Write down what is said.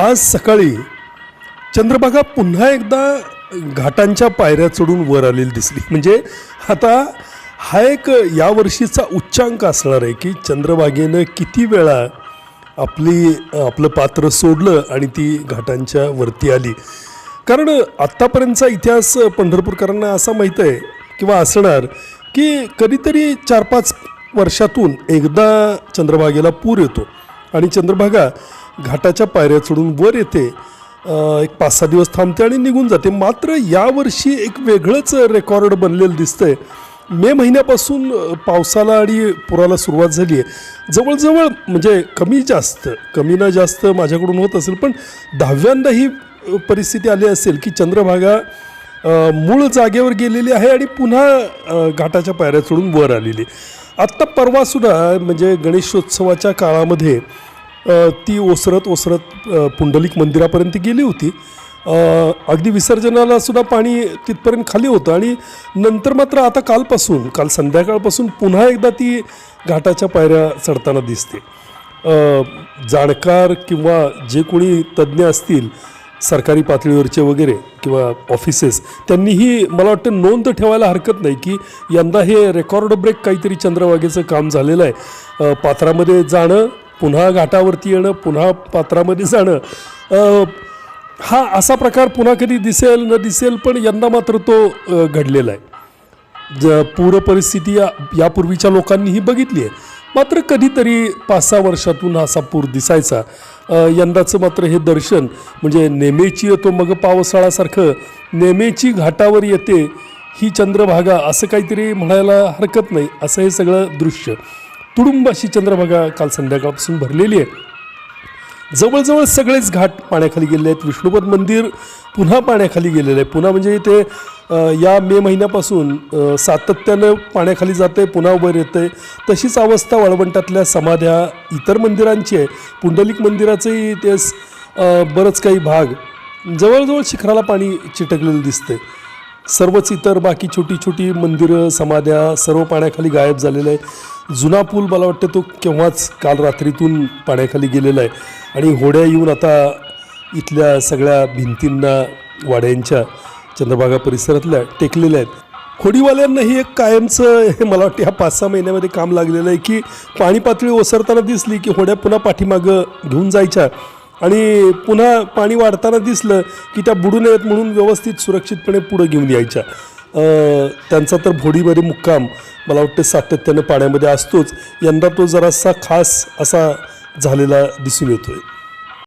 आज सकाळी चंद्रभागा पुन्हा एकदा घाटांच्या पायऱ्या चढून वर आलेली दिसली. म्हणजे आता हा एक यावर्षीचा उच्चांक असणार आहे की चंद्रभागेनं किती वेळा आपली आपलं पात्र सोडलं आणि ती घाटांच्या वरती आली. कारण आत्तापर्यंतचा इतिहास पंढरपूरकरांना असा माहीत आहे किंवा असणार की कधीतरी चार पाच वर्षातून एकदा चंद्रभागेला पूर येतो आणि चंद्रभागा घाटाच्या पायऱ्या चढून वर येते एक पाच सहा दिवस थांबते आणि निघून जाते. मात्र यावर्षी एक वेगळंच रेकॉर्ड बनलेलं दिसतंय. मे महिन्यापासून पावसाला आणि पुराला सुरुवात झाली आहे. जवळजवळ म्हणजे कमी जास्त कमी ना जास्त माझ्याकडून होत असेल पण दहाव्यांदा ही परिस्थिती आली असेल की चंद्रभागा मूळ जागेवर गेलेली आहे आणि पुन्हा घाटाच्या पायऱ्या चढून वर आलेली आत्ता परवासुद्धा म्हणजे गणेशोत्सवाच्या काळामध्ये ती ओसरत ओसरत पुंडलिक मंदिरापर्यंत गेली होती. अगदी विसर्जनाला सुद्धा पाणी तिथपर्यंत खाली होतं आणि नंतर मात्र आता कालपासून काल संध्याकाळपासून पुन्हा एकदा ती घाटाच्या पायऱ्या चढताना दिसते. जाणकार किंवा जे कोणी तज्ज्ञ असतील सरकारी पातळीवरचे वगैरे किंवा ऑफिसेस त्यांनीही मला वाटतं नोंद ठेवायला हरकत नाही की यंदा हे रेकॉर्ड ब्रेक काहीतरी चंद्रवागेचं काम झालेलं आहे. पात्रामध्ये जाणं पुन्हा घाटावरती येणं पुन्हा पात्रामध्ये जाणं. हा असा प्रकार पुन्हा कधी दिसेल न दिसेल पण यंदा मात्र तो घडलेला आहे. ज पूर परिस्थिती या यापूर्वीच्या लोकांनीही बघितली आहे. मात्र कधीतरी पाच सहा वर्षातून असा पूर दिसायचा. यंदाचं मात्र हे दर्शन म्हणजे नेमेची येतो मग पावसाळासारखं नेमेची घाटावर येते ही चंद्रभागा असं काहीतरी म्हणायला हरकत नाही असं हे सगळं दृश्य. तुडुंब अशी चंद्रभागा काल संध्याकाळपासून भरलेली आहे जवळजवळ सगळेच घाट पाण्याखाली गेले आहेत. विष्णुपद मंदिर पुन्हा पाण्याखाली गेलेलं आहे. पुन्हा म्हणजे इथे या मे महिन्यापासून सातत्यानं पाण्याखाली जाते पुन्हा उभं येतं आहे तशीच अवस्था वाळवंटातल्या समाध्या इतर मंदिरांची आहे. पुंडलिक मंदिराचंही ते बरंच काही भाग. जवळजवळ शिखराला पाणी चिटकलेलं दिसतंय. सर्वच इतर बाकी छोटी छोटी मंदिरं समाध्या सर्व पाण्याखाली गायब झालेलं आहे. जुना पूल मला वाटतं तो केव्हाच काल रात्रीतून पाण्याखाली गेलेला आहे. आणि होड्या येऊन आता इथल्या सगळ्या भिंतींना वाड्यांच्या चंद्रभागा परिसरातल्या टेकलेल्या आहेत. होडीवाल्यांनाही एक कायमचं हे मला वाटतं ह्या पाच सहा महिन्यामध्ये काम लागलेलं आहे की पाणी पातळी ओसरताना दिसली की होड्या पुन्हा पाठीमागं घेऊन जायच्या. आणि पुन्हा पाणी वाढताना दिसलं की त्या बुडू नयेत म्हणून व्यवस्थित सुरक्षितपणे पुढं घेऊन यायच्या. त्यांचा तर भोडीमध्ये मुक्काम मला वाटतं सातत्यानं पाण्यामध्ये असतोच. यंदा तो जरासा खास असा झालेला दिसून येतोय.